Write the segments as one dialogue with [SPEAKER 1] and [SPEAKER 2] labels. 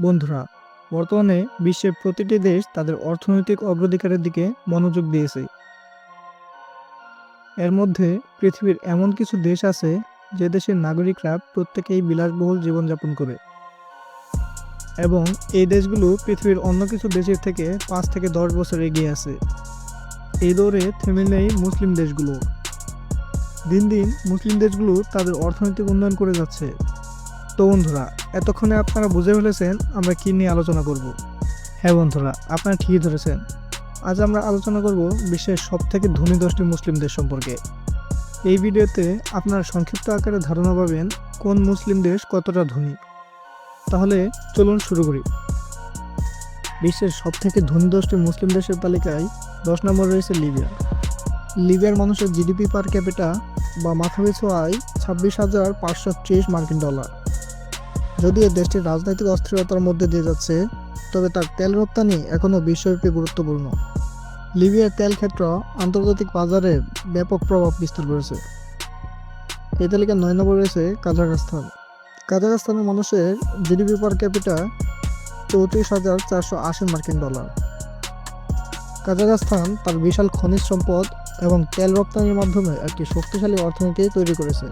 [SPEAKER 1] বন্ধুরা, বর্তমানে বিশ্বের প্রতিটি দেশ তাদের অর্থনৈতিক অগ্রাধিকারের দিকে মনোযোগ দিয়েছে। এর মধ্যে পৃথিবীর এমন কিছু দেশ আছে যে দেশের নাগরিকরা প্রত্যেকেই বিলাসবহুল জীবনযাপন করে এবং এই দেশগুলো পৃথিবীর অন্য কিছু দেশের থেকে পাঁচ থেকে দশ বছর এগিয়ে আছে। এই দৌড়ে থেমে নেই মুসলিম দেশগুলো। দিন দিন মুসলিম দেশগুলো তাদের অর্থনৈতিক উন্নয়ন করে যাচ্ছে। তো বন্ধুরা, এতক্ষণে আপনারা বুঝে ফেলেছেন আমরা কী নিয়ে আলোচনা করব। হ্যাঁ বন্ধুরা, আপনারা ঠিকই ধরেছেন। আজ আমরা আলোচনা করব বিশ্বের সব থেকে ধনী দশটি মুসলিম দেশ সম্পর্কে। এই ভিডিওতে আপনারা সংক্ষিপ্ত আকারে ধারণা পাবেন কোন মুসলিম দেশ কতটা ধনী। তাহলে চলুন শুরু করি। বিশ্বের সব থেকে ধনী দশটি মুসলিম দেশের তালিকায় দশ নম্বর রয়েছে লিবিয়া। লিবিয়ার মানুষের জিডিপি পার ক্যাপিটা বা মাথাপিছু আয় ছাব্বিশ হাজার পাঁচশো মার্কিন ডলার। যদিও দেশটির রাজনৈতিক অস্থিরতার মধ্যে দিয়ে যাচ্ছে, তবে তার তেল রপ্তানি এখনও বিশ্বব্যাপী গুরুত্বপূর্ণ। লিবিয়ার তেল ক্ষেত্র আন্তর্জাতিক বাজারে ব্যাপক প্রভাব বিস্তার করেছে। এই তালিকায় নয় নম্বর রয়েছে কাজাখস্তান। কাজাখস্তানের মানুষের জিডিপি পার ক্যাপিটা চৌত্রিশ হাজার চারশো আশি মার্কিন ডলার। কাজাখস্তান তার বিশাল খনিজ সম্পদ এবং তেল রপ্তানির মাধ্যমে একটি শক্তিশালী অর্থনীতি তৈরি করেছে।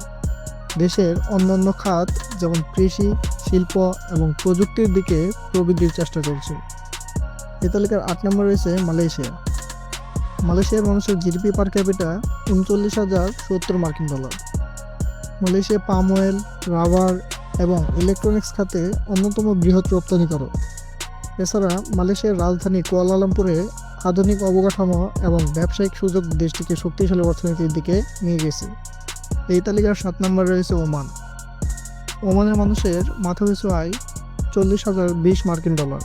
[SPEAKER 1] দেশের অন্যান্য খাত যেমন কৃষি, শিল্প এবং প্রযুক্তির দিকে প্রবৃদ্ধির চেষ্টা চলছে। এ তালিকার আট নম্বর রয়েছে মালয়েশিয়া। মালয়েশিয়ার মানুষের জিডিপি পার ক্যাপিটা উনচল্লিশ হাজার সত্তর মার্কিন dollar. Malaysia palm oil, rubber এবং ইলেকট্রনিক্স খাতে অন্যতম বৃহৎ রপ্তানিকারক। এছাড়া মালয়েশিয়ার রাজধানী কুয়ালালামপুরে আধুনিক অবকাঠামো এবং ব্যবসায়িক সুযোগ দেশটিকে শক্তিশালী অর্থনীতির দিকে নিয়ে গেছে। এই তালিকার সাত নম্বরে রয়েছে ওমান। ওমানের মানুষের মাথাপিছু আয় চল্লিশ হাজার বিশ মার্কিন ডলার।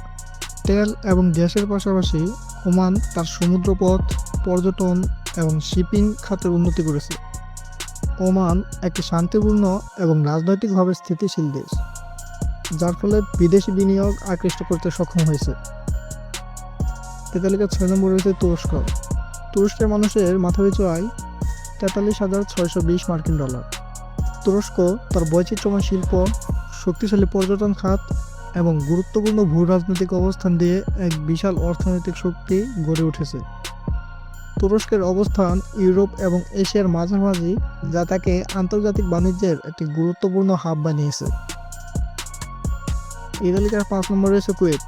[SPEAKER 1] তেল এবং গ্যাসের পাশাপাশি ওমান তার সমুদ্রপথ, পর্যটন এবং শিপিং খাতের উন্নতি করেছে। ওমান একটি শান্তিপূর্ণ এবং রাজনৈতিকভাবে স্থিতিশীল দেশ, যার ফলে বিদেশি বিনিয়োগ আকৃষ্ট করতে সক্ষম হয়েছে। এ তালিকার ছয় নম্বর রয়েছে তুরস্ক। তুরস্কের মানুষের মাথাপিছু আয় তেতাল্লিশ হাজার ছয়শো বিশ মার্কিন ডলার। তুরস্ক তার বৈচিত্র্যময় শিল্প, শক্তিশালী পর্যটন খাত এবং গুরুত্বপূর্ণ ভূ রাজনৈতিক অবস্থান দিয়ে এক বিশাল অর্থনৈতিক শক্তি গড়ে উঠেছে। তুরস্কের অবস্থান ইউরোপ এবং এশিয়ার মাঝামাঝি, যা তাকে আন্তর্জাতিক বাণিজ্যের একটি গুরুত্বপূর্ণ হাব বানিয়েছে। এই তালিকার পাঁচ নম্বর রয়েছে কুয়েত।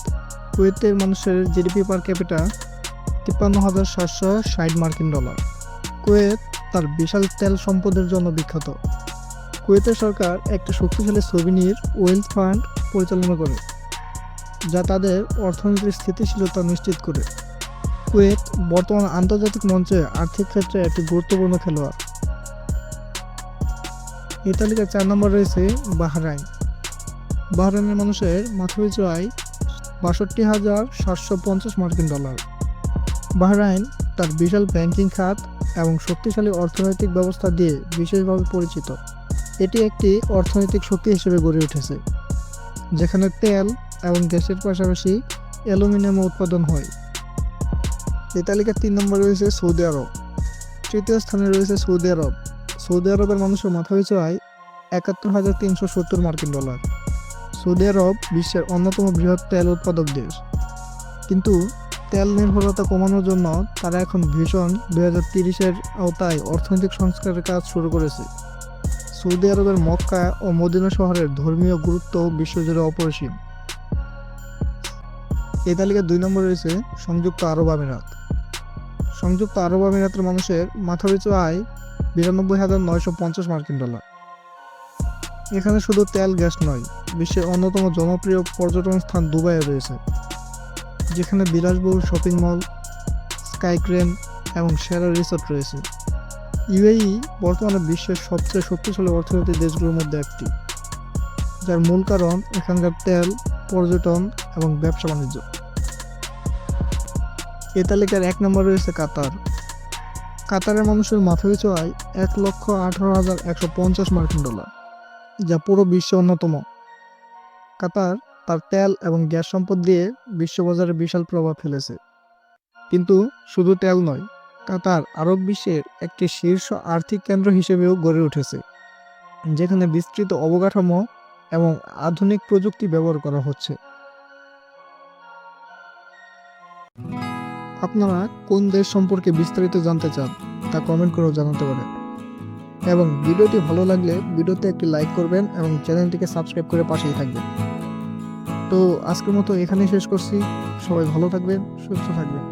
[SPEAKER 1] কুয়েতের মানুষের জিডিপি পার ক্যাপিটা তিপ্পান্ন হাজার সাতশো ষাট মার্কিন ডলার। কুয়েত তার বিশাল তেল সম্পদের জন্য বিখ্যাত। কুয়েতের সরকার একটি শক্তিশালী সোভিনির ওয়েলথ ফান্ড পরিচালনা করে, যা তাদের অর্থনীতির স্থিতিশীলতা নিশ্চিত করে। কুয়েত বর্তমান আন্তর্জাতিক মঞ্চে আর্থিক ক্ষেত্রে একটি গুরুত্বপূর্ণ খেলোয়াড়। এই তালিকায় চার নম্বর রয়েছে বাহরাইন। বাহরাইনের মানুষের মাথাপিছু আয় বাষট্টি হাজার সাতশো পঞ্চাশ মার্কিন ডলার। বাহরাইন তার বিশাল ব্যাংকিং খাত এবং শক্তিশালী অর্থনৈতিক ব্যবস্থা দিয়ে বিশেষভাবে পরিচিত। এটি একটি অর্থনৈতিক শক্তি হিসেবে গড়ে উঠেছে, যেখানে তেল এবং গ্যাসের পাশাপাশি অ্যালুমিনিয়াম উৎপাদন হয়। এই তালিকার তিন নম্বরে রয়েছে সৌদি আরব, তৃতীয় স্থানে রয়েছে সৌদি আরব। সৌদি আরবের মানুষের মাথাপিছু আয় একাত্তর হাজার তিনশো সত্তর মার্কিন ডলার। সৌদি আরব বিশ্বের অন্যতম বৃহৎ তেল উৎপাদক দেশ। কিন্তু তেল নির্ভরতা কমানোর জন্য তারা এখন ভীষণ দুই হাজার তিরিশের আওতায় অর্থনৈতিক সংস্কারের কাজ শুরু করেছে। সৌদি আরবের মক্কা ও মদিনা শহরের ধর্মীয় গুরুত্ব বিশ্বজুড়ে অপরিসীম। এই তালিকায় দুই নম্বর রয়েছে সংযুক্ত আরব আমিরাত। সংযুক্ত আরব আমিরাতের মানুষের মাথাপিছু আয় বিরানব্বই হাজার নয়শো পঞ্চাশ মার্কিন ডলার। এখানে শুধু তেল, গ্যাস নয়, বিশ্বের অন্যতম জনপ্রিয় পর্যটন স্থান দুবাইয়ে রয়েছে। যেখানে বিলাসবহুল শপিং মল স্কাইক্রেন এবং সেরা রিসোর্ট রয়েছে। ইউএই বর্তমানে বিশ্বের সবচেয়ে শক্তিশালী অর্থনৈতিক দেশগুলোর মধ্যে একটি, যার মূল কারণ এখানকার তেল, পর্যটন এবং ব্যবসা বাণিজ্য। এ তালিকার এক নম্বর রয়েছে কাতার। কাতারের মানুষের মাথাপিছু আয় এক লক্ষ আঠারো হাজার একশো পঞ্চাশ মার্কিন ডলার, যা পুরো বিশ্বে অন্যতম। কাতার তার তেল এবং গ্যাস সম্পদ দিয়ে বিশ্ববাজারে বিশাল প্রভাব ফেলেছে। কিন্তু শুধু তেল নয়, কাতার আরব বিশ্বের একটি শীর্ষ আর্থিক কেন্দ্র হিসেবেও গড়ে উঠেছে, যেখানে বিস্তৃত অবকাঠামো এবং আধুনিক প্রযুক্তি ব্যবহার করা হচ্ছে। আপনারা কোন দেশ সম্পর্কে বিস্তারিত জানতে চান, তা কমেন্ট করেও জানাতে পারেন। এবং ভিডিওটি ভালো লাগলে ভিডিওতে একটি লাইক করবেন এবং চ্যানেলটিকে সাবস্ক্রাইব করে পাশেই থাকবেন। তো আজকের মতো এখানেই শেষ করছি। সবাই ভালো থাকবেন সুস্থ থাকবেন।